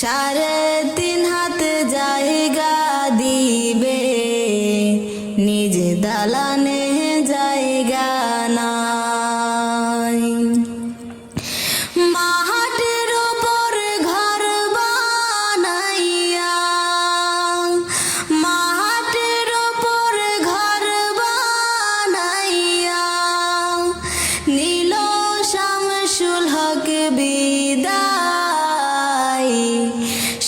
সাড়ে তিন হাত জায়গা দিবে। নিজ দালানে জায়গা নাই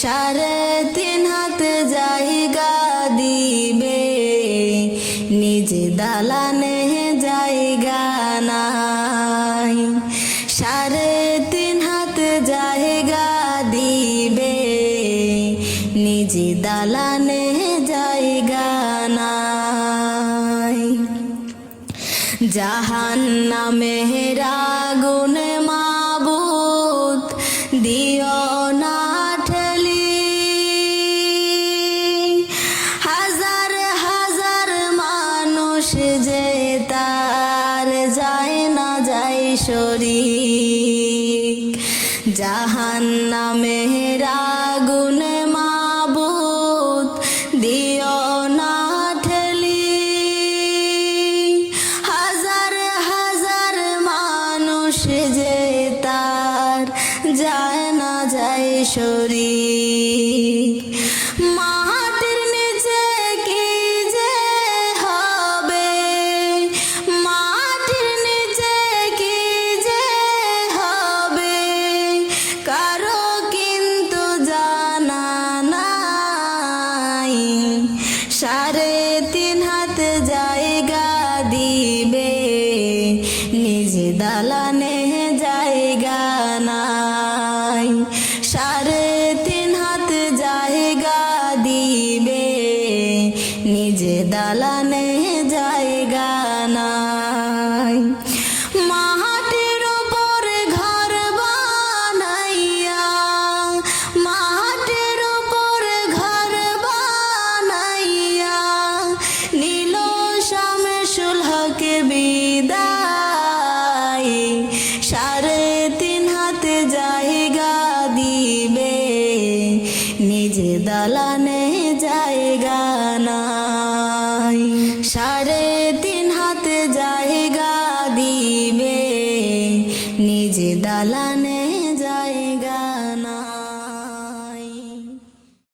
সাড়ে তিন হাত জায়গা দিবে। নিজে দালানে জায়গা নাই। সাড়ে তিন হাত জায়গা দিবে। নিজে দালানে জায়গা নাই। জাহান নামে শরীর জাহান নামে রাগুন মাবুত, দিও হাজার হাজার মানুষ যে তার যায় না যায় শরীর। মাটির দালানে জায়গা নাই। ওপর ঘর বানাইয়া ওপর ঘর বানাইয়া বিদায়। হাত জায়গা দিবে দালানে নিজে দালানে